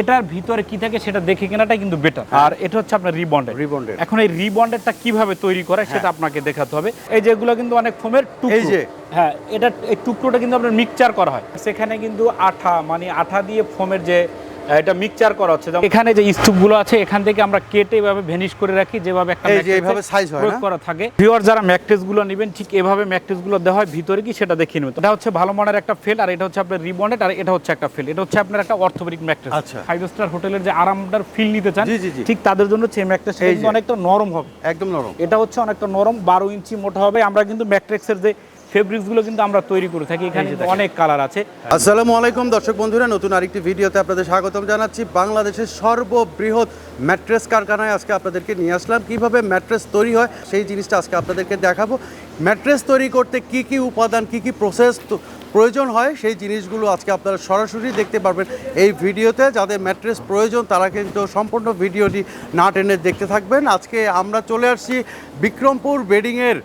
এটার ভিতরে কি থাকে সেটা দেখে কেনাটাই কিন্তু বেটার আর এটা হচ্ছে আপনার রিবন্ডেড রিবন্ডেড এখন এই রিবন্ডেডটা কীভাবে তৈরি করে সেটা আপনাকে দেখাতে হবে। এই যেগুলো কিন্তু অনেক ফোমের টুকরো। এই যে। হ্যাঁ এটা এই টুকরোটা কিন্তু আপনার মিক্সচার করা হয়। সেখানে কিন্তু আঠা মানে আঠা দিয়ে ফোমের যে এটা মিক্সচার করা হচ্ছে। এখানে যে স্তূপগুলো আছে এখান থেকে আমরা কেটে এভাবে ভেনিশ করে রাখি যেভাবে একটা এই এইভাবে size হয় প্রয়োগ করা থাকে। ভিউয়ার যারা নেবেন ঠিক এভাবে দেওয়া হয় ভিতরে কি সেটা দেখে নেবেন। এটা হচ্ছে ভালো মানের একটা ফেল আর এটা হচ্ছে আপনার রিবন্ডেড আর এটা হচ্ছে একটা ফেল এটা হচ্ছে আপনার একটা অর্থোপেডিক ম্যাট্রেস আচ্ছা। ফাইভ স্টার হোটেলের যে আরামদার ফিল নিতে চান। ঠিক তাদের জন্য যে। কিন্তু অনেকটা নরম হবে। একদম নরম। এটা হচ্ছে অনেকটা নরম বারো ইঞ্চি মোটা হবে। আমরা কিন্তু ম্যাট্রিক্সের যে ফেব্রিক্সগুলো কিন্তু আমরা তৈরি করে থাকি এখানে অনেক কালার আছে। আসসালামু আলাইকুম দর্শক বন্ধুরা নতুন আরেকটি ভিডিওতে আপনাদের স্বাগতম জানাচ্ছি। বাংলাদেশের সর্ববৃহৎ ম্যাট্রেস কারখানায় আজকে আপনাদেরকে নিয়ে আসলাম। কীভাবে ম্যাট্রেস তৈরি হয় সেই জিনিসটা আজকে আপনাদেরকে দেখাবো। ম্যাট্রেস তৈরি করতে কি কি উপাদান কি কি প্রসেস প্রয়োজন হয় সেই জিনিসগুলো আজকে আপনারা সরাসরি দেখতে পারবেন এই ভিডিওতে। যাদের ম্যাট্রেস প্রয়োজন তারা কিন্তু সম্পূর্ণ ভিডিওটি না টেনে দেখতে থাকবেন। আজকে আমরা চলে আসছি বিক্রমপুর বেডিংয়ের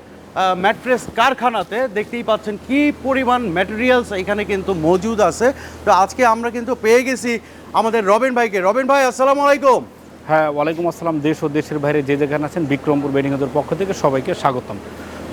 ম্যাট্রেস কারখানাতে দেখতেই পাচ্ছেন কি পরিমাণ ম্যাটেরিয়ালস এখানে কিন্তু মজুদ আছে। তো আজকে আমরা কিন্তু পেয়ে গেছি আমাদের রবিন ভাইকে। রবেন ভাই, আসসালামু আলাইকুম। হ্যাঁ ওয়ালাইকুম আসসালাম। দেশ ও দেশের বাইরে যে যেখানে আছেন বিক্রমপুর বেডিং পক্ষ থেকে সবাইকে স্বাগতম।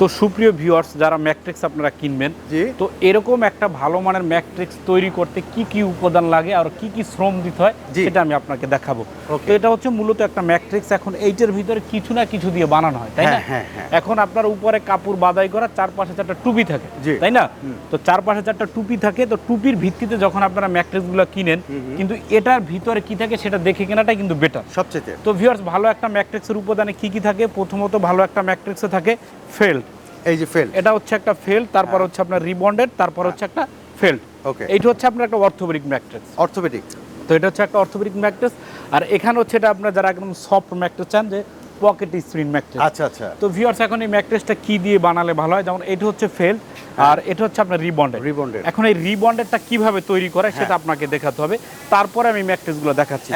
তো সুপ্রিয় ভিউয়ার্স যারা ম্যাট্রিক্স আপনারা কিনবেন। তো এরকম একটা ভালো মানের ম্যাট্রিক্স তৈরি করতে কি কি উপাদান লাগে আর কি কি শ্রম দিতে হয়। সেটা আমি আপনাকে দেখাবো। তো এটা হচ্ছে মূলত একটা ম্যাট্রিক্স এখন এইটার ভিতরে কিছু না কিছু দিয়ে বানানো হয় তাই না? হ্যাঁ, হ্যাঁ, হ্যাঁ। এখন আপনার উপরে কাপড় বাদাই করা চারপাশে চারটা টুপি থাকে। তাই না? তো চারপাশে চারটা টুপি থাকে তো টুপির ভিত্তিতে যখন আপনারা ম্যাট্রিক্সগুলো কিনেন কিন্তু এটার ভিতরে কি থাকে সেটা দেখে কেনাটাই কিন্তু বেটার সবচেয়ে। তো ভিউয়ার্স ভালো একটা ম্যাট্রিক্সের উপাদানে কি কি থাকে? প্রথমত ভালো একটা ম্যাট্রিক্সে থাকে ফেল্ড এই যে ফেল এটা হচ্ছে একটা ফেল্ড তারপর হচ্ছে আপনার রিবন্ডেড তারপর হচ্ছে একটা ফেল্ড Okay. এইটা হচ্ছে আপনার একটা অর্থোপেডিক ম্যাট্রিক্স অর্থোপেডিক। তো এটা হচ্ছে একটা অর্থোপেডিক ম্যাট্রিক্স আর এখানে হচ্ছে এটা আপনার যারা একদম সফট ম্যাট্রিক্স চান যে পকেট স্ক্রিন ম্যাট্রিক্স আচ্ছা আচ্ছা। তো ভিউয়ার্স এখন এই ম্যাট্রিক্সটা কি দিয়ে বানালে ভালো হয়? যেমন এটা হচ্ছে ফেল্ড আর এটা হচ্ছে আপনার রিবন্ডেড। Rebonded। এখন এই রিবন্ডেডটা কীভাবে তৈরি করে সেটা আপনাকে দেখাতে হবে। তারপরে আমি ম্যাট্রিক্সগুলো দেখাচ্ছি.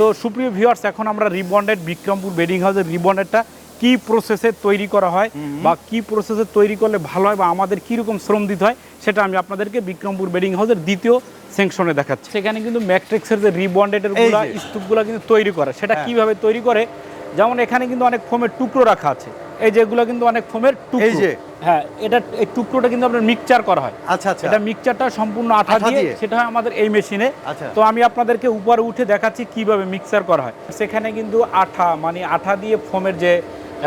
তো সুপ্রিয় ভিউয়ার্স এখন আমরা রিবন্ডেড বিক্রমপুর বেডিং হাউসের রিবন্ডেডটা কি প্রসেসে তৈরি করা হয় বা কি প্রসেসে তৈরি করলে ভালো হয় বা আমাদের কীরকম শ্রম দিতে হয় সেটা আমি আপনাদেরকে বিক্রমপুর বেডিং হাউসের দ্বিতীয় সেকশনে দেখাচ্ছি। সেখানে কিন্তু ম্যাট্রিক্সের যে রিবন্ডেডেরগুলা স্তূপগুলো কিন্তু তৈরি করে। সেটা হ্যাঁ। কীভাবে তৈরি করে? যেমন এখানে কিন্তু অনেক ফোমের টুকরো রাখা আছে। এই যেগুলো কিন্তু অনেক ফোমের টুকরো। যে। হ্যাঁ এটা এই টুকরোটা কিন্তু আপনার মিক্সচার করা হয়। আচ্ছা আচ্ছা। এটা মিক্সচারটা সম্পূর্ণ আঠা দিয়ে? সেটা হয় আমাদের এই মেশিনে। আচ্ছা। তো আমি আপনাদেরকে উপরে উঠে দেখাচ্ছি কীভাবে মিক্সচার করা হয়। সেখানে কিন্তু আঠা মানে আঠা দিয়ে ফোমের যে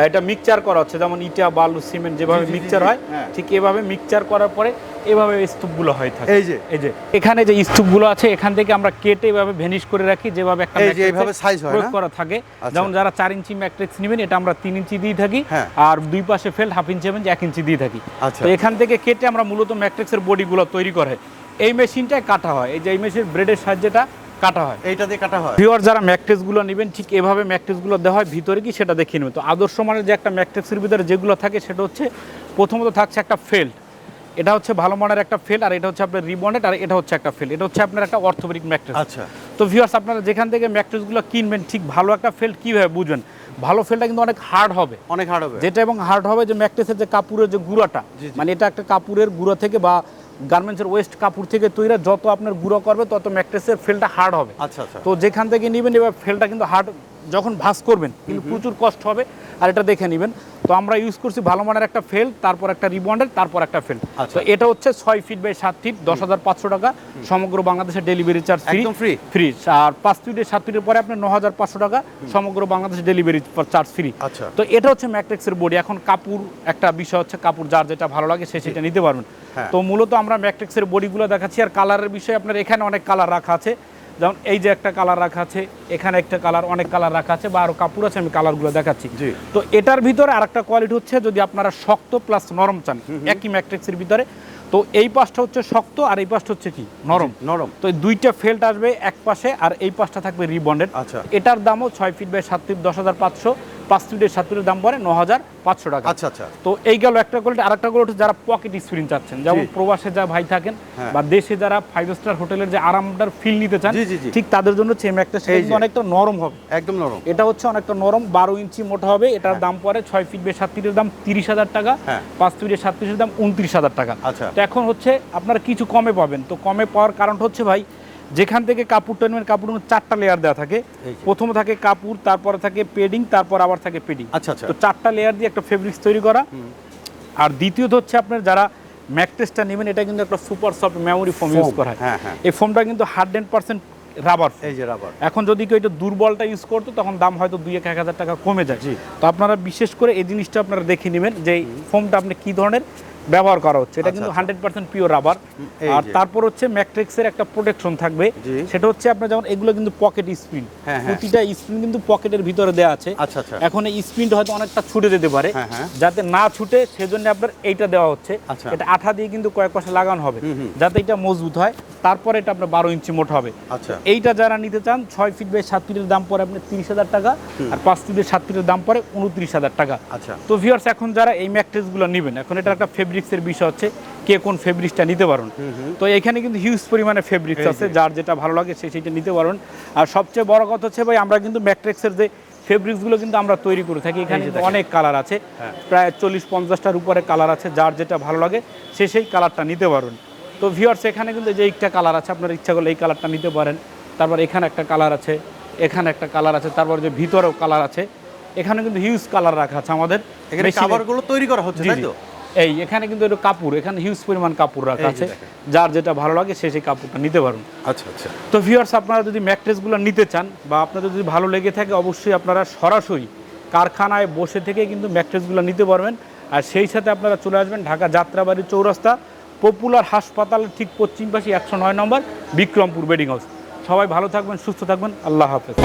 এটা মিক্সচার করা হচ্ছে যেমন ইটা বালু সিমেন্ট যেভাবে মিক্সচার হয় হ্যাঁ। ঠিক এভাবে মিক্সচার করার পরে এভাবে স্তূপগুলো হয়ে থাকে এই যে। এই যে এখানে যে স্তূপগুলো আছে এখান থেকে আমরা কেটে এভাবে ভেনিশ করে রাখি যেভাবে একটা এই যে এইভাবে size হয় প্রয়োগ? করা থাকে আচ্ছা। যেমন যারা চার ইঞ্চি ম্যাট্রিক্স নেবেন এটা আমরা তিন ইঞ্চি দিয়ে থাকি হ্যাঁ। আর দুই পাশে ফেল হাফ ইঞ্চি এবং এক ইঞ্চি দিয়ে থাকি আচ্ছা। তো এখান থেকে কেটে আমরা মূলত ম্যাট্রিক্সের বডিগুলো তৈরি করে এই মেশিনটায় কাটা হয় এই যে এই মেশিন ব্রেডের সাহায্যেটা কাটা হয়। এইটা দিয়ে কাটা হয়। ভিওর যারা ম্যাট্রিক্সগুলো নেবেন ঠিক এভাবে ম্যাট্রিক্সগুলো দেওয়া হয় ভিতরে কি সেটা দেখে নেবেন তো আদর্শ মানের যে একটা ম্যাট্রিক্সের ভিতরে যেগুলো থাকে সেটা হচ্ছে প্রথমত থাকছে একটা ফেল্ড। এটা হচ্ছে ভালো মানের একটা ফেল আর এটা হচ্ছে আপনার রিবন্ডেড আর এটা হচ্ছে একটা ফেল এটা হচ্ছে আপনার একটা অর্থোপেডিক ম্যাট্রিক্স আচ্ছা। তো ভিউয়ার্স আপনারা যেখান থেকে ম্যাট্রিক্সগুলো কিনবেন ঠিক ভালো একটা ফেল্ড কীভাবে বুঝবেন? ভালো ফেলটা কিন্তু অনেক হার্ড হবে। অনেক হার্ড হবে। যেটা এবং হার্ড হবে যে ম্যাট্রেসের যে কাপড়ের যে গুঁড়াটা। মানে এটা একটা কাপড়ের গুঁড়া থেকে বা গার্মেন্টসের ওয়েস্ট কাপড় থেকে তৈরি যত আপনার গুঁড়ো করবে তত ম্যাট্রেসের ফেলটা হার্ড হবে। আচ্ছা আচ্ছা। তো যেখান থেকে নেবেন এবার ফেলটা কিন্তু হার্ড যখন ভাঁজ করবেন কিন্তু প্রচুর কষ্ট হবে আর এটা দেখে নেবেন। তো আমরা ইউজ করছি ভালো মানের একটা ফেল তারপর একটা রিবন্ডেড তারপর একটা ফেল আচ্ছা। তো এটা হচ্ছে ছয় ফিট বাই সাত ফিট দশ হাজার পাঁচশো টাকা সমগ্র বাংলাদেশের delivery charge free free? Free আর পাঁচ ফিটের সাত ফিটের পরে আপনার ন হাজার পাঁচশো টাকা সমগ্র বাংলাদেশের ডেলিভারি চার্জ ফ্রি আচ্ছা। তো এটা হচ্ছে ম্যাট্রিক্সের বডি এখন কাপড় একটা বিষয় হচ্ছে কাপড় যার যেটা ভালো লাগে সে সেটা নিতে পারবেন। হ্যাঁ। তো মূলত আমরা ম্যাট্রিক্সের বডিগুলো দেখাচ্ছি আর কালারের বিষয়ে আপনার এখানে অনেক কালার রাখা আছে। যেমন এই যে একটা কালার রাখা আছে এখানে একটা কালার অনেক কালার রাখা আছে বা আরও কাপড় আছে আমি কালারগুলো দেখাচ্ছি। তো এটার ভিতরে আর একটা কোয়ালিটি হচ্ছে যদি আপনারা শক্ত প্লাস নরম চান একই ম্যাট্রিক্সের ভিতরে তো এই পাশটা হচ্ছে শক্ত আর এই পাশটা হচ্ছে কি? নরম। নরম। তো দুইটা ফেল্ট আসবে এক পাশে আর এই পাশটা থাকবে রিবন্ডেড আচ্ছা। এটার দামও ছয় ফিট বাই সাত ফিট দশ হাজার পাঁচশো। পাঁচ ফিটের সাত ফিটের দাম পড়ে ন হাজার পাঁচশো টাকা আচ্ছা আচ্ছা তো এই গেল একটা কোয়ালিটি আরেকটা কোয়ালিটি যারা পকেট স্ক্রিন চাচ্ছেন যেমন। প্রবাসে যা ভাই থাকেন হ্যাঁ। বা দেশে যারা ফাইভ স্টার হোটেলের যে আরামদার ফিল নিতে চান। ঠিক তাদের জন্য হচ্ছে একটা অনেকটা নরম হবে একদম নরম এটা হচ্ছে অনেকটা নরম বারো ইঞ্চি মোটা হবে এটার দাম পড়ে ছয় ফিট বে সাত ফিটের দাম তিরিশ হাজার টাকা হ্যাঁ। পাঁচ ফিটের সাত ফিটের দাম উনত্রিশ হাজার টাকা আচ্ছা। তো এখন হচ্ছে আপনারা কিছু কমে পাবেন তো কমে পাওয়ার কারণটা হচ্ছে ভাই যেখান থেকে কাপড়টা নেবেন কাপড় চারটা লেয়ার দেওয়া থাকে। প্রথমে থাকে কাপড় তারপরে থাকে পেডিং তারপর আবার থাকে পেডিং আচ্ছা আচ্ছা। তো চারটা লেয়ার দিয়ে একটা ফেব্রিক্স তৈরি করা। আর দ্বিতীয়ত হচ্ছে আপনার যারা ম্যাকটেসটা নেবেন এটা কিন্তু একটা super soft memory foam use করা হয়। হ্যাঁ, হ্যাঁ। এই ফোমটা কিন্তু হান্ড্রেড পার্সেন্ট রাবার এই যে রাবার এখন যদি কেউ এটা দুর্বলটা ইউজ করতো তখন দাম হয়তো দুই এক হাজার টাকা কমে যায়। তো আপনারা বিশেষ করে এই জিনিসটা আপনারা দেখে নেবেন যে ফোমটা আপনি কি ধরনের ব্যবহার করা হচ্ছে। এটা আচ্ছা, কিন্তু। হান্ড্রেড পার্সেন্ট পিওর রাবার আর তারপর হচ্ছে ম্যাট্রিক্সের একটা প্রোটেকশন থাকবে। সেটা হচ্ছে আপনার যেমন এগুলো কিন্তু পকেট স্পিন হ্যাঁ, হ্যাঁ। প্রতিটা স্পিন কিন্তু পকেটের ভিতরে দেওয়া আছে। আচ্ছা আচ্ছা। এখন এই স্পিনটা হয়তো অনেকটা ছুটে যেতে পারে। হ্যাঁ। যাতে না ছুটে সেজন্য আপনার এইটা দেওয়া হচ্ছে। এটা আঠা দিয়ে কিন্তু কয়েক পাশে লাগানো হবে। যাতে এটা মজবুত হয়। তারপরে এটা আপনার বারো ইঞ্চি মোটা হবে। আচ্ছা। এইটা যারা নিতে চান ছয় ফিট বাই সাত ফিটের দাম পড়ে আপনার তিরিশ হাজার টাকা। আর পাঁচ ফিটের সাত ফিটের দাম পড়ে উনত্রিশ হাজার টাকা। তো ভিউয়ার্স এখন যারা এই ম্যাট্রেসগুলো নেবেন এখন এটা একটা ফেব্রিক্সের বিষয় হচ্ছে কে কোন ফেব্রিক্সটা নিতে পারুন। তো এখানে কিন্তু হিউজ পরিমাণে ফেব্রিক্স আছে যার যেটা ভালো লাগে সে সেটা নিতে পারুন। আর সবচেয়ে বড় কথা হচ্ছে ভাই আমরা কিন্তু ম্যাট্রিক্সের যে ফেব্রিক্সগুলো কিন্তু আমরা তৈরি করে থাকি। এখানে। অনেক কালার আছে হ্যাঁ। প্রায় চল্লিশ পঞ্চাশটার উপরে কালার আছে যার যেটা ভালো লাগে সে সেই কালারটা নিতে পারুন। তো ভিউয়ার্স এখানে কিন্তু যে একটা কালার আছে আপনার ইচ্ছা করলে এই কালারটা নিতে পারেন। তারপর এখানে একটা কালার আছে এখানে একটা কালার আছে তারপর যে ভিতরেও কালার আছে এখানে কিন্তু হিউজ কালার রাখা আছে আমাদের। এখানে কাভারগুলো তৈরি করা হচ্ছে তাই তো? এই এখানে কিন্তু একটু কাপড় এখানে হিউজ পরিমাণ কাপড় রাখা আছে। যার যেটা ভালো লাগে সে সেই কাপড়টা নিতে পারুন। আচ্ছা আচ্ছা। তো ভিউয়ার্স আপনারা যদি ম্যাট্রেসগুলো নিতে চান বা আপনাদের যদি ভালো লেগে থাকে অবশ্যই আপনারা সরাসরি কারখানায় বসে থেকে কিন্তু ম্যাট্রেসগুলো নিতে পারবেন। আর সেই সাথে আপনারা চলে আসবেন ঢাকা যাত্রাবাড়ি চৌরাস্তা পপুলার হাসপাতাল ঠিক পশ্চিম পাশে একশো নয় নম্বর বিক্রমপুর বেডিং হাউস সবাই ভালো থাকবেন সুস্থ থাকবেন। আল্লাহ হাফেজ।